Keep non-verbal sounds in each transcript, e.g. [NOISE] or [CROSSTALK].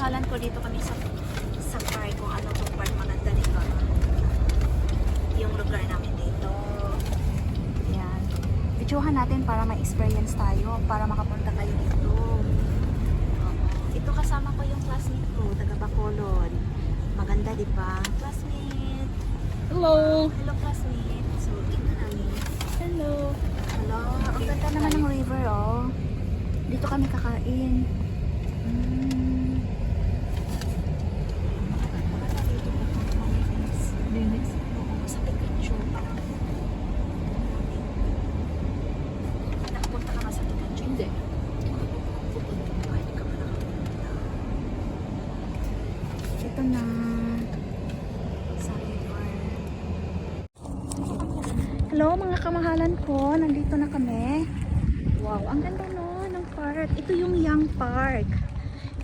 kamahalan ko dito kami sa sa park kung ano tong park maganda di ba? Yung lugar namin dito. Yan. Videohan natin para ma-experience tayo, para makapunta kayo dito. Ito kasama ko yung classmate ko, taga Bacolod. Maganda di ba? Classmate. Hello! Hello classmate. So, tingnan namin. Hello! Hello. Ang ganda naman ng river, oh. Dito kami kakain. Mm. Maganda dito kung malinis. Linis. Oo, sa Pikachu. Nakapunta ka ba sa Pikachu? Hindi. Ay, di ka pa nakapunta. Ito na. Hello mga kamahalan ko, nandito na kami. Wow, ang ganda no ng park. Ito yung Young Park.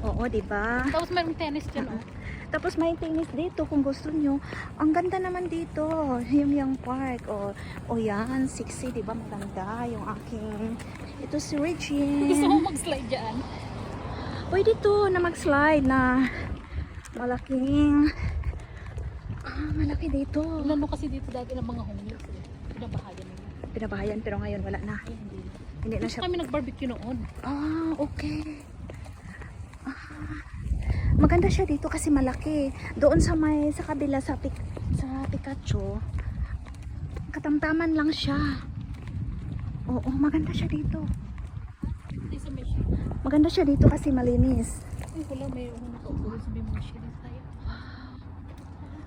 Oo, 'di ba? Tapos mayroong tennis dyan, oh. [LAUGHS] Tapos may tennis dito kung gusto nyo. Ang ganda naman dito, yung Young Park. O, o yan, sexy, 'di ba? Maganda yung aking ito si Regine. Gusto mo mag-slide dyan? Pwede to na mag-slide na malaking ah, malaki dito. Inano kasi dito dati ng mga homeless, eh. Pinabahayan nila. Pinabahayan pero ngayon wala na. Ay, hindi. Hindi na siya kami nag-barbecue noon. Ah, okay. Ah, maganda siya dito kasi malaki. Doon sa may sa kabila sa Pik, sa Pikachu, katamtaman lang siya. Oo, maganda siya dito. Maganda siya dito kasi malinis. Ay, wala, may ano nakaupo sa may mga shade tayo.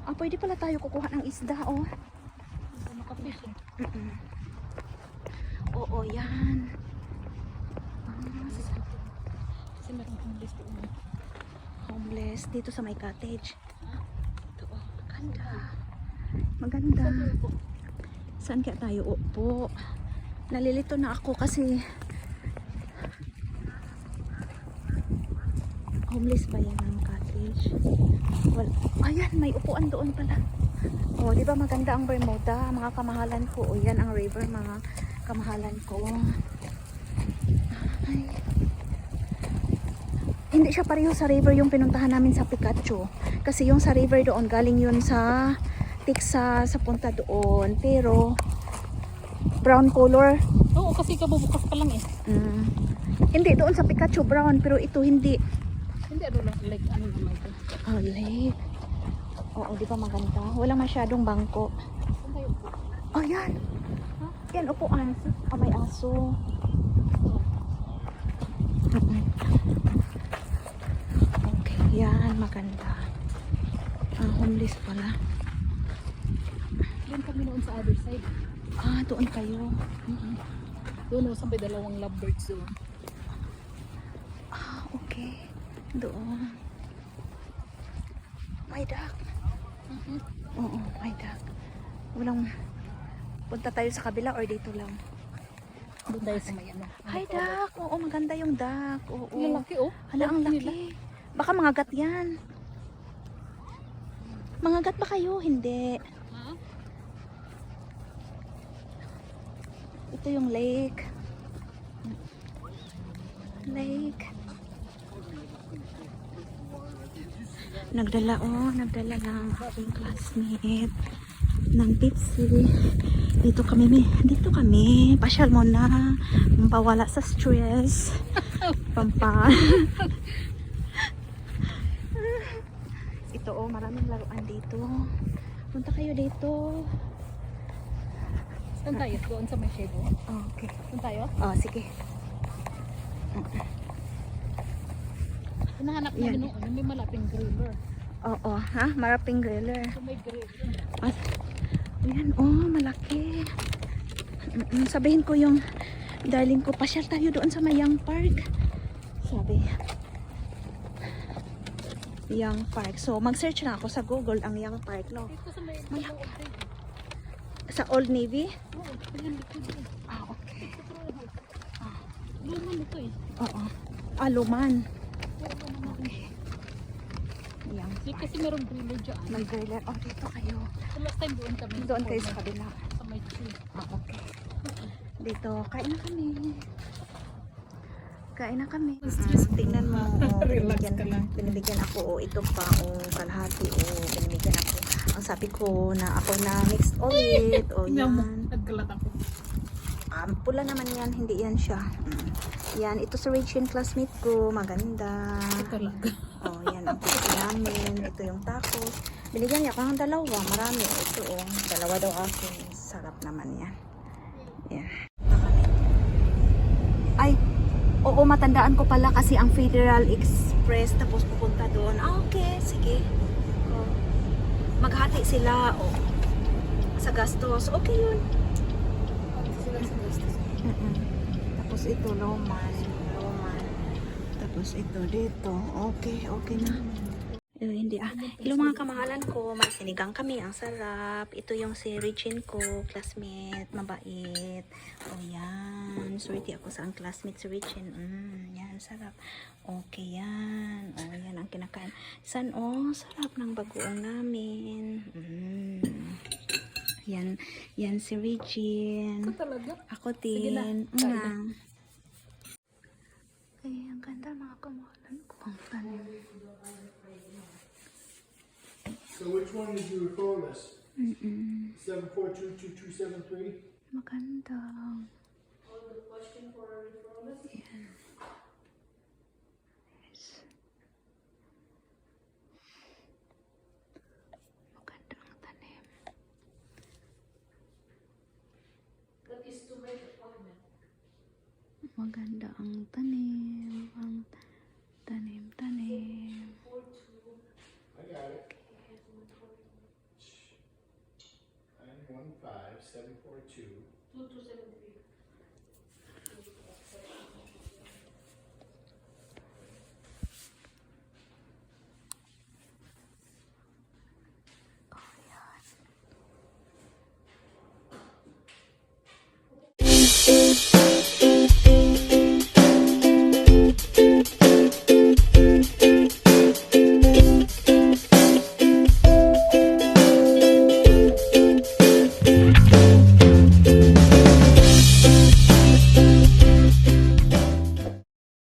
Ah, pwede pala tayo kukuha ng isda, oh. Sa nakafish, eh. Mm-mm. Oo, yan. Ah, sa- Kasi mayroong homeless doon. eh. homeless dito sa may cottage. Ito, oh, maganda. Maganda. po? Saan kaya tayo upo? Nalilito na ako kasi homeless ba yan ang cottage? Well, ayan, may upuan doon pala. Oh, di ba maganda ang Bermuda, mga kamahalan ko. O yan ang river, mga kamahalan ko. Ay. Hindi siya pareho sa river yung pinuntahan namin sa Pikachu. Kasi yung sa river doon, galing yun sa Texas, sa punta doon. Pero, brown color. Oo, kasi kabubukas pa lang eh. Mm. Hindi, doon sa Pikachu brown, pero ito hindi. Hindi, ano lang, like, ano naman ito. Oh, late. Oo, di ba maganda? Walang masyadong bangko. Oh, yan. Yan, upuan. Oh, may aso. Okay, yan, maganda. Ah, homeless pala. Doon kami noon sa other side. Ah, doon kayo. Mm-hmm. Doon, oh, sa may dalawang lovebirds doon. Ah, okay. Doon. May duck. Mhm. Oo, may duck. Walang... Punta tayo sa kabila or dito lang? Doon tayo sa may ano. Hi, duck! Oo, maganda yung duck. Oo. Ang laki, oh. Hala, ang Laki nila. Baka mga gat yan. Mga gat ba kayo? Hindi. Ha? Ito yung lake. Lake. Nagdala, oh, nagdala ng aking classmate ng Pepsi. Dito kami, may- dito kami. Pasyal mo na. Pampawala sa stress. [LAUGHS] Pampa. Ito, oh, maraming laruan dito. Punta kayo dito. Saan tayo? Doon sa may oh. Okay. Saan tayo? Oh, sige. Hinahanap Yan. namin nung ano, may malaping griller. Oo, ha? Maraping griller. So may griller. At, ayan, oh, malaki. Sabihin ko yung darling ko, pasyal tayo doon sa Mayang Park. Sabi. Young Park. So, mag-search na ako sa Google ang Young Park, no? Dito sa Malaki. Sa Old Navy? Oo, ayan, likod yun. Ah, okay. Luman ito eh. Oo. Ah, Luman. Okay. Young Kasi, merong griller dyan. May griller. Oh, dito kayo. So last time doon kami. Doon kayo sa kabila. Sa may tree. Ah, okay. Dito, kain na kami. Kain na kami. Mm, tingnan mo. [LAUGHS] Oh, Relax binibigyan, ka lang. binibigyan ako. Oh, ito pa. Oh, kalahati. Oh, binibigyan ako. Ang sabi ko na ako na mixed ulit. Oh, yan. nagkalat ako. Um, pula naman yan. Hindi yan siya. Mm. Yan. Ito sa Rachel classmate ko. Maganda. Talaga. [LAUGHS] Oh, yan ang pizza namin. Ito yung tacos. Binigyan niya ako ng dalawa. Marami. Ito oh. Dalawa daw ako. Sarap naman yan. Yan. Ay, oo, matandaan ko pala kasi ang Federal Express tapos pupunta doon. Ah, okay. Sige. Oh. Maghati sila. Oh. Sa gastos. Okay yun. Mm-mm. Tapos ito, Loman. Loman. Tapos ito, dito. Okay, okay na. Eh, hindi ah. Hello mga kamahalan ko. May sinigang kami. Ang sarap. Ito yung si Regine ko. Classmate. Mabait. Oh, yan. Swerte ako sa ang classmate si Regine. Mm, yan. Sarap. Okay, yan. Oh, yan ang kinakain. San, oh, sarap ng bagoong namin. Mm. Yan. Yan si Regine. Ito talaga. Ako Sige na, din. Mm. Ay, ang ganda mga kamahalan ko. Ang tanim. So which one did you record us? Mm-mm. Seven four two two two seven three? Maganda. Yan. Maganda ang tanim. Ang tanim-tanim. Four two.